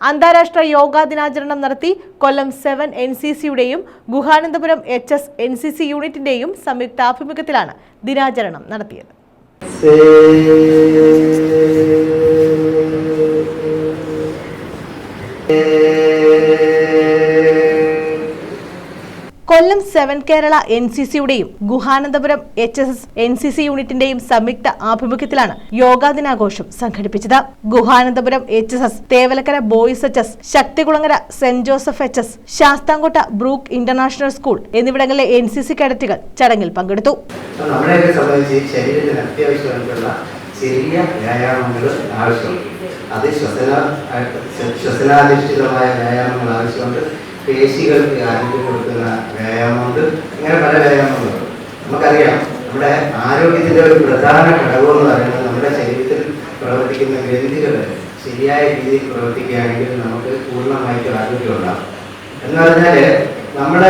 അന്താരാഷ്ട്ര യോഗാ ദിനാചരണം നടത്തി Kollam seven N C സിയുടെയും Guhanandapuram H S N C C യൂണിറ്റിന്റെയും സംയുക്താഭിമുഖ്യത്തിലാണ് ദിനാചരണം നടത്തിയത്. Kollam seven Kerala N C സിയുടെയും Guhanandapuram H S S N C C യൂണിറ്റിന്റെയും സംയുക്ത ആഭിമുഖ്യത്തിലാണ് യോഗാ ദിനാഘോഷം സംഘടിപ്പിച്ചത്. Guhanandapuram H S S Thevalakkara Boys H S Sakthikulangara saint Joseph H S Sasthamcotta Brook International School എന്നിവിടങ്ങളിലെ N C C കേഡറ്റുകൾ ചടങ്ങിൽ പങ്കെടുത്തു. ശരീരത്തിന് ചെറിയ വ്യായാമങ്ങൾ ആവശ്യമുണ്ട്. അത് ശ്വസന ശ്വസനാധിഷ്ഠിതമായ വ്യായാമങ്ങൾ ആവശ്യമുണ്ട്. പേശികൾക്ക് ആരോഗ്യം കൊടുക്കുന്ന വ്യായാമമുണ്ട്. ഇങ്ങനെ പല വ്യായാമങ്ങളും നമുക്കറിയാം നമ്മുടെ ആരോഗ്യത്തിന്റെ ഒരു പ്രധാന ഘടകം എന്ന് പറയുന്നത് നമ്മുടെ ശരീരത്തിൽ പ്രവർത്തിക്കുന്ന ഗ്രന്ഥികൾ ശരിയായ രീതിയിൽ പ്രവർത്തിക്കുകയാണെങ്കിൽ നമുക്ക് പൂർണമായിട്ട് ആരോഗ്യം ഉണ്ടാകും. എന്ന് പറഞ്ഞാൽ നമ്മൾ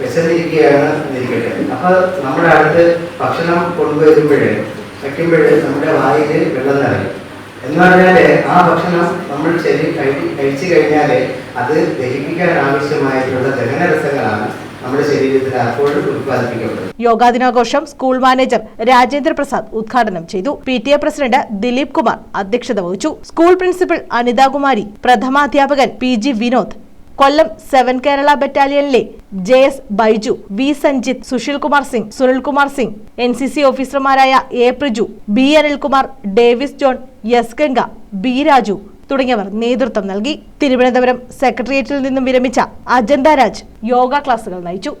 വിശന്നിരിക്കുകയാണ് എന്നിരിക്കട്ടെ. അപ്പോൾ നമ്മുടെ അടുത്ത് ഭക്ഷണം കൊണ്ടുവരുമ്പോഴേ വയ്ക്കുമ്പോഴേ നമ്മുടെ വായിൽ വെള്ളം നിറയും. എന്ന് പറഞ്ഞാൽ ആ ഭക്ഷണം നമ്മൾ ശരി കഴി- കഴിച്ചു കഴിഞ്ഞാൽ അത് ദഹിപ്പിക്കാൻ ആവശ്യമായിട്ടുള്ള ദഹനരസങ്ങളാണ് നമ്മുടെ ശരീരത്തിൽ അപ്പോഴും ഉത്പാദിപ്പിക്കപ്പെടുന്നത്. യോഗാ ദിനാഘോഷം സ്കൂൾ മാനേജർ രാജേന്ദ്ര പ്രസാദ് ഉദ്ഘാടനം ചെയ്തു. P T A president Dileep Kumar അധ്യക്ഷത വഹിച്ചു. School principal Anithakumari പ്രഥമാധ്യാപകൻ P G Vinod Kollam seven Kerala ബറ്റാലിയനിലെ J S Baiju V Sanjith Sushil Kumar Singh Sunilkumar Singh N C C ഓഫീസർമാരായ A Priju B Anilkumar Davis John S Ganga B Raju തുടങ്ങിയവർ നേതൃത്വം നൽകി. തിരുവനന്തപുരം സെക്രട്ടേറിയറ്റിൽ നിന്നും വിരമിച്ച അജന്ത രാജ് യോഗ ക്ലാസുകൾ നയിച്ചു.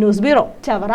News bureau Chavara.